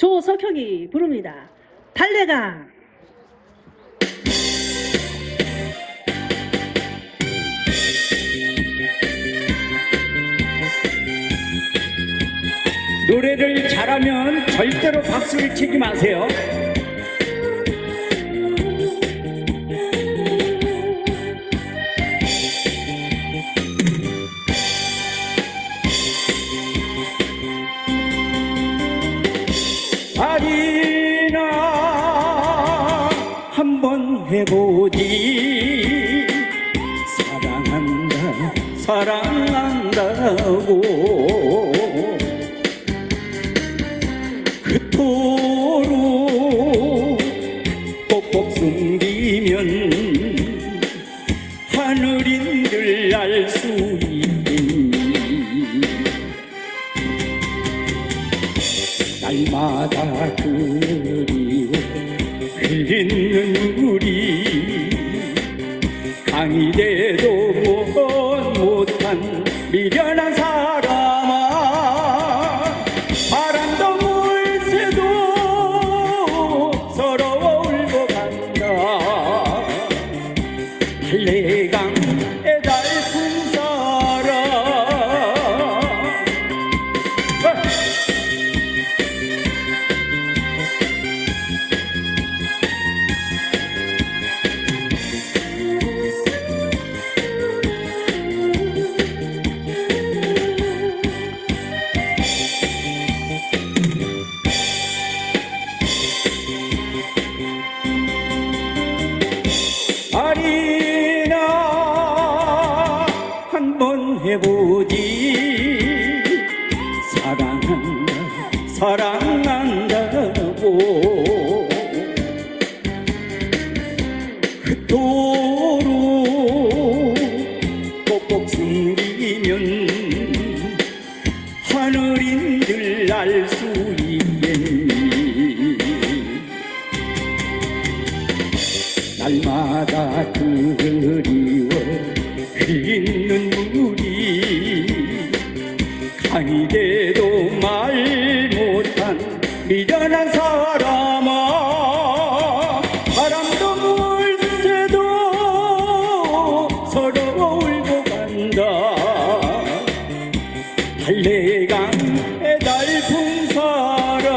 조석혁이 부릅니다. 달래강 노래를 잘하면 절대로 박수를 치지 마세요. 한번 해보지. 사랑한다 사랑한다고. 그토록 꼭꼭 숨기면 하늘인들 알 수 있니 날마다 그리 워 흘리는 눈물이 강이 돼도 못 못한 미련한 사람아 바람도 물새도 서러워 울고 간다 해보지. 사랑한다 사랑한다고. 그토록 꼭꼭 숨기면 하늘인들 알 수 있겠니? 날마다 그리워 흘리는 눈물이 돼도 말 못한 미련한 사람아. 바람도 물새도 서러워 울고 간다. 한래강에 달풍 사람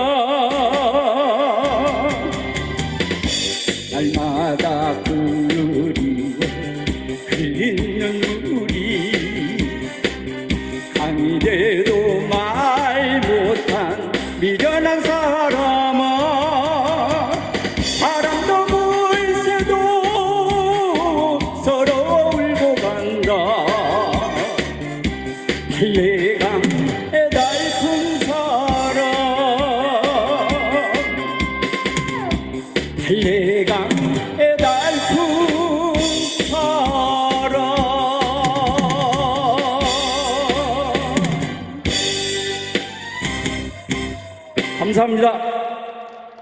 날마다 그리워 흘리는 못한 미련 감사합니다.